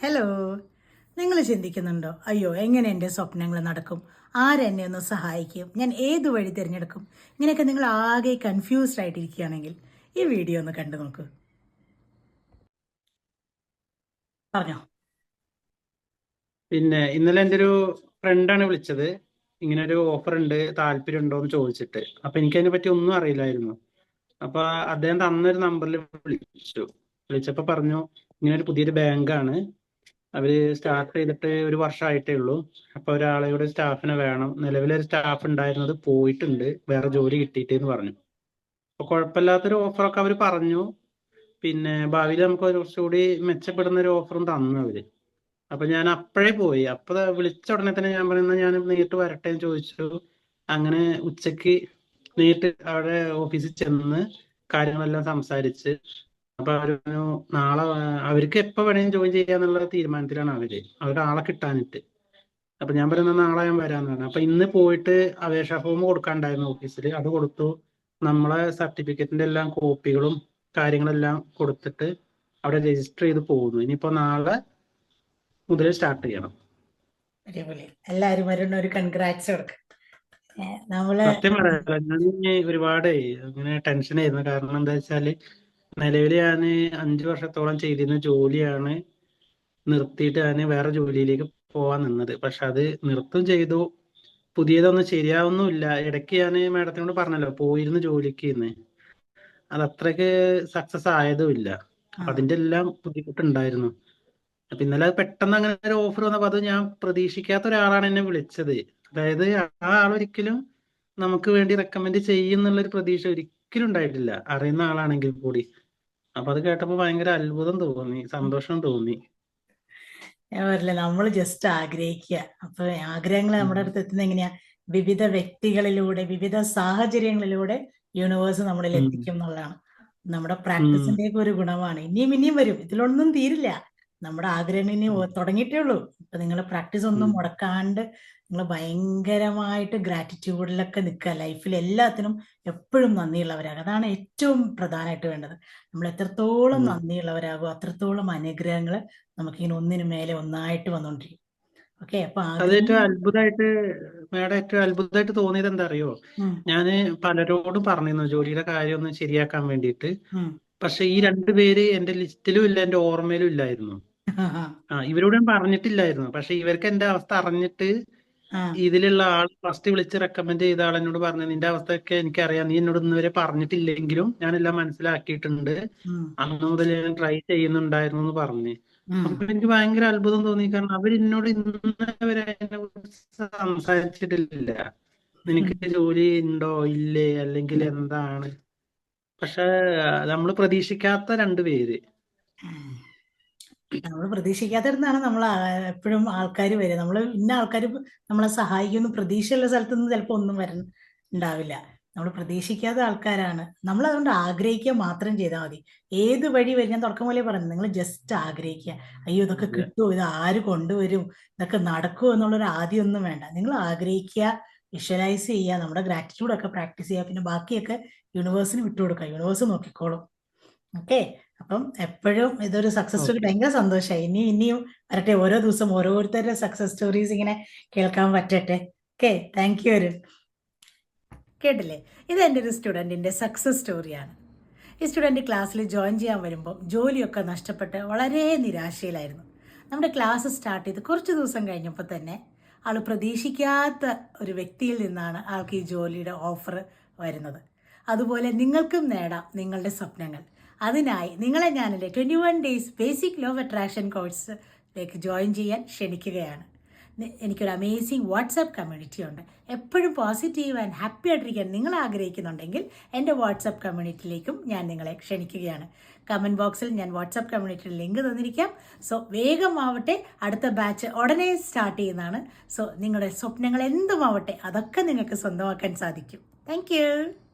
Hello നിങ്ങൾ ചിന്തിക്കുന്നുണ്ടോ? അയ്യോ എങ്ങനെ എന്റെ സ്വപ്നങ്ങൾ നടക്കും? ആരെന്നെ ഒന്ന് സഹായിക്കും? ഞാൻ ഏത് വഴി തിരഞ്ഞെടുക്കും? ഇങ്ങനെയൊക്കെ നിങ്ങൾ ആകെ കൺഫ്യൂസ്ഡ് ആയിട്ടിരിക്കുകയാണെങ്കിൽ ഈ വീഡിയോ ഒന്ന് കണ്ടു നോക്കൂ. പറഞ്ഞോ. പിന്നെ ഇന്നലെ എന്റെ ഒരു ഫ്രണ്ടാണ് വിളിച്ചത്. ഇങ്ങനെ ഒരു ഓഫർ ഉണ്ട് താല്പര്യം ഉണ്ടോ എന്ന് ചോദിച്ചിട്ട്. അപ്പൊ എനിക്ക് അതിനെ പറ്റി ഒന്നും അറിയില്ലായിരുന്നു. അപ്പൊ അദ്ദേഹം തന്നൊരു നമ്പറിൽ വിളിച്ചു. വിളിച്ചപ്പോ പറഞ്ഞു ഇങ്ങനെ ഒരു പുതിയൊരു ബാങ്കാണ് അവർ സ്റ്റാർട്ട് ചെയ്തിട്ട് ഒരു വർഷമായിട്ടേ ഉള്ളൂ. അപ്പൊ ഒരാളെ കൂടെ സ്റ്റാഫിനെ വേണം. നിലവിലെ സ്റ്റാഫ് ഉണ്ടായിരുന്നത് പോയിട്ടുണ്ട്. വേറെ ജോലി കിട്ടിയിട്ട് എന്ന് പറഞ്ഞു. അപ്പൊ കുഴപ്പമില്ലാത്തൊരു ഓഫറൊക്കെ അവർ പറഞ്ഞു. പിന്നെ ഭാവിയിൽ നമുക്ക് കുറച്ചുകൂടി മെച്ചപ്പെടുന്ന ഒരു ഓഫറും തന്നു അവർ. അപ്പൊ ഞാൻ അപ്പോഴേ പോയി. അപ്പൊ വിളിച്ച ഉടനെ തന്നെ ഞാൻ പറയുന്ന ഞാൻ നേരിട്ട് വരട്ടെ എന്ന് ചോദിച്ചു. അങ്ങനെ ഉച്ചയ്ക്ക് നേരിട്ട് അവിടെ ഓഫീസിൽ ചെന്ന് കാര്യങ്ങളെല്ലാം സംസാരിച്ച് അപ്പൊ അവർ നാളെ അവർക്ക് എപ്പോ വേണേലും ജോയിൻ ചെയ്യാന്നുള്ള തീരുമാനത്തിലാണ് അവർ. അവരുടെ ആളെ കിട്ടാനിട്ട് അപ്പൊ ഞാൻ പറയുന്നത് നാളെ ഞാൻ വരാന്ന് പറഞ്ഞു. അപ്പൊ ഇന്ന് പോയിട്ട് അപേക്ഷാ ഫോം കൊടുക്കാണ്ടായിരുന്നു ഓഫീസിൽ അത് കൊടുത്തു. നമ്മളെ സർട്ടിഫിക്കറ്റിന്റെ എല്ലാം കോപ്പികളും കാര്യങ്ങളെല്ലാം കൊടുത്തിട്ട് അവിടെ രജിസ്റ്റർ ചെയ്ത് പോകുന്നു. ഇനിയിപ്പോ നാളെ മുതൽ സ്റ്റാർട്ട് ചെയ്യണം. അടിപൊളി. വരുന്ന ഒരു കൺഗ്രാറ്റ്സ് കൊടുക്കും. നമ്മൾ സത്യം പറയാം ഞാൻ ഒരുപാട് അങ്ങനെ ടെൻഷൻ ആയിരുന്നു. കാരണം എന്താ വെച്ചാൽ നിലവിൽ ഞാൻ അഞ്ചു വർഷത്തോളം ചെയ്തിരുന്ന ജോലിയാണ് നിർത്തിയിട്ട് ഞാൻ വേറെ ജോലിയിലേക്ക് പോവാൻ നിന്നത്. പക്ഷെ അത് നിർത്തും ചെയ്തു. പുതിയതൊന്നും ശരിയാവുന്നുമില്ല. ഇടയ്ക്ക് ഞാൻ മാഡത്തിനോട് പറഞ്ഞല്ലോ പോയിരുന്നു ജോലിക്ക് ഇന്ന് അത് അത്രയ്ക്ക് സക്സസ് ആയതുമില്ല. ഇല്ല അതിന്റെ എല്ലാം ബുദ്ധിമുട്ടുണ്ടായിരുന്നു. അപ്പൊ ഇന്നലെ അത് പെട്ടെന്ന് അങ്ങനെ ഒരു ഓഫർ വന്നപ്പോ അത് ഞാൻ പ്രതീക്ഷിക്കാത്ത ഒരാളാണ് എന്നെ വിളിച്ചത്. അതായത് ആ ആൾ ഒരിക്കലും നമുക്ക് വേണ്ടി റെക്കമെൻഡ് ചെയ്യുന്നുള്ള ഒരു പ്രതീക്ഷ ഒരിക്കലും ഉണ്ടായിട്ടില്ല. അറിയുന്ന ആളാണെങ്കിൽ കൂടി. അപ്പൊ അത് കേട്ടപ്പോ ഭയങ്കര അത്ഭുതം തോന്നി സന്തോഷം തോന്നി. ഞാൻ പറയില്ല നമ്മൾ ജസ്റ്റ് ആഗ്രഹിക്കുക അപ്പൊ ആഗ്രഹങ്ങൾ നമ്മുടെ അടുത്ത് എത്തുന്നത് എങ്ങനെയാ? വിവിധ വ്യക്തികളിലൂടെ വിവിധ സാഹചര്യങ്ങളിലൂടെ യൂണിവേഴ്സ് നമ്മളിൽ. എത്തിക്കും എന്നുള്ളതാണ്. നമ്മുടെ പ്രാക്ടീസിന്റെ ഒക്കെ ഒരു ഗുണമാണ്. ഇനിയും ഇനിയും വരും. ഇതിലൊന്നും തീരില്ല. നമ്മുടെ ആഗ്രഹം ഇനി തുടങ്ങിയിട്ടേ ഉള്ളൂ ഇപ്പൊ നിങ്ങൾ പ്രാക്ടീസ് ഒന്നും. മുടക്കാണ്ട് നിങ്ങൾ ഭയങ്കരമായിട്ട് ഗ്രാറ്റിറ്റ്യൂഡിലൊക്കെ നിൽക്കുക ലൈഫിൽ എല്ലാത്തിനും എപ്പോഴും നന്ദിയുള്ളവരാകുക. അതാണ് ഏറ്റവും പ്രധാനമായിട്ട് വേണ്ടത്. നമ്മൾ എത്രത്തോളം. നന്ദിയുള്ളവരാകും അത്രത്തോളം അനുഗ്രഹങ്ങൾ നമുക്കിങ്ങനെ ഒന്നിനു മേലെ ഒന്നായിട്ട് വന്നുകൊണ്ടിരിക്കും ഓക്കെ അപ്പൊ അത് ഏറ്റവും അത്ഭുതമായിട്ട് മേഡം ഏറ്റവും അത്ഭുതമായിട്ട് തോന്നിയത് എന്താ അറിയോ ഞാൻ പലരോടും പറഞ്ഞിരുന്നു ജോലിയുടെ കാര്യം ഒന്ന് ശരിയാക്കാൻ വേണ്ടിയിട്ട്. പക്ഷെ ഈ രണ്ടു പേര് എന്റെ ലിസ്റ്റിലും ഇല്ല എന്റെ ഓർമ്മയിലും ഇല്ലായിരുന്നു. ആ ഇവരോട് ഞാൻ പറഞ്ഞിട്ടില്ലായിരുന്നു. പക്ഷെ ഇവർക്ക് എന്റെ അവസ്ഥ അറിഞ്ഞിട്ട് ആ, ഇതിലുള്ള ആൾ ഫസ്റ്റ് വിളിച്ച് റെക്കമെൻഡ് ചെയ്ത ആൾ എന്നോട് പറഞ്ഞു നിന്റെ അവസ്ഥയൊക്കെ എനിക്കറിയാം. നീ എന്നോട് ഇന്ന് വരെ പറഞ്ഞിട്ടില്ലെങ്കിലും ഞാനെല്ലാം മനസ്സിലാക്കിയിട്ടുണ്ട്. ഉം, അന്ന് മുതൽ ഞാൻ ട്രൈ ചെയ്യുന്നുണ്ടായിരുന്നു എന്ന് പറഞ്ഞു. ഉം. അപ്പൊ എനിക്ക് ഭയങ്കര അത്ഭുതം തോന്നി. കാരണം അവർ എന്നോട് ഇന്ന് വരെ അതിനെ കുറിച്ച് സംസാരിച്ചിട്ടില്ല. നിനക്ക് ജോലി ഉണ്ടോ? ഇല്ലേ? അല്ലെങ്കിൽ എന്താണ്? പക്ഷെ നമ്മൾ പ്രതീക്ഷിക്കാത്ത രണ്ടു പേര്. നമ്മൾ പ്രതീക്ഷിക്കാത്തിടത്താണ് നമ്മൾ എപ്പോഴും ആൾക്കാർ വരിക. നമ്മൾ ഇന്ന ആൾക്കാർ നമ്മളെ സഹായിക്കുന്നു പ്രതീക്ഷയുള്ള സ്ഥലത്തു നിന്ന് ചിലപ്പോൾ ഒന്നും വരൻ ഉണ്ടാവില്ല. നമ്മൾ പ്രതീക്ഷിക്കാത്ത ആൾക്കാരാണ്. നമ്മൾ അതുകൊണ്ട് ആഗ്രഹിക്കുക മാത്രം ചെയ്താൽ മതി. ഏത് വഴി വരും? ഞാൻ തുടക്കം പോലെ പറഞ്ഞു നിങ്ങൾ ജസ്റ്റ് ആഗ്രഹിക്കുക. അയ്യോ ഇതൊക്കെ. കിട്ടുമോ ഇത് ആര് കൊണ്ടുവരും? ഇതൊക്കെ നടക്കുമോ എന്നുള്ളൊരു ആദ്യം ഒന്നും വേണ്ട. നിങ്ങൾ ആഗ്രഹിക്കുക വിഷ്വലൈസ് ചെയ്യുക നമ്മുടെ ഗ്രാറ്റിറ്റ്യൂഡ് ഒക്കെ പ്രാക്ടീസ് ചെയ്യുക പിന്നെ ബാക്കിയൊക്കെ യൂണിവേഴ്സിന് വിട്ടുകൊടുക്കുക. യൂണിവേഴ്സ് നോക്കിക്കോളും. ഓക്കെ. അപ്പം എപ്പോഴും ഇതൊരു സക്സസ് സ്റ്റോറി. ഭയങ്കര സന്തോഷമായി ഇനി ഇനിയും വരട്ടെ ഓരോ ദിവസം ഓരോരുത്തരുടെ സക്സസ് സ്റ്റോറീസ് ഇങ്ങനെ കേൾക്കാൻ പറ്റട്ടെ. ഓക്കെ. താങ്ക് യു അരുൺ കേട്ടില്ലേ? ഇത് എന്റെ ഒരു സ്റ്റുഡന്റിന്റെ സക്സസ് സ്റ്റോറിയാണ് ഈ സ്റ്റുഡന്റ് ക്ലാസ്സിൽ ജോയിൻ ചെയ്യാൻ വരുമ്പോൾ ജോലിയൊക്കെ നഷ്ടപ്പെട്ട് വളരെ നിരാശയിലായിരുന്നു. നമ്മുടെ ക്ലാസ് സ്റ്റാർട്ട് ചെയ്ത് കുറച്ച് ദിവസം കഴിഞ്ഞപ്പോൾ തന്നെ ആൾ പ്രതീക്ഷിക്കാത്ത ഒരു വ്യക്തിയിൽ നിന്നാണ് ആൾക്ക് ഈ ജോലിയുടെ ഓഫർ വരുന്നത്. അതുപോലെ നിങ്ങൾക്കും നേടാം നിങ്ങളുടെ സ്വപ്നങ്ങൾ. അതിനായി നിങ്ങളെ ഞാൻ twenty one days basic law attraction കോഴ്സിലേക്ക് ജോയിൻ ചെയ്യാൻ ക്ഷണിക്കുകയാണ്. എനിക്കൊരു അമേസിങ് വാട്സപ്പ് കമ്മ്യൂണിറ്റി ഉണ്ട്. എപ്പോഴും പോസിറ്റീവ് ആൻഡ് ഹാപ്പി ആയിട്ടിരിക്കാൻ നിങ്ങൾ ആഗ്രഹിക്കുന്നുണ്ടെങ്കിൽ എന്റെ വാട്സപ്പ് കമ്മ്യൂണിറ്റിയിലേക്കും ഞാൻ നിങ്ങളെ ക്ഷണിക്കുകയാണ്. കമന്റ് ബോക്സിൽ ഞാൻ വാട്സപ്പ് കമ്മ്യൂണിറ്റിയുടെ ലിങ്ക് തന്നിരിക്കാം. സോ വേഗമാവട്ടെ അടുത്ത ബാച്ച് ഉടനെ സ്റ്റാർട്ട് ചെയ്യുന്നതാണ്. സോ നിങ്ങളുടെ സ്വപ്നങ്ങൾ എന്തുമാവട്ടെ അതൊക്കെ നിങ്ങൾക്ക് സ്വന്തമാക്കാൻ സാധിക്കും. താങ്ക്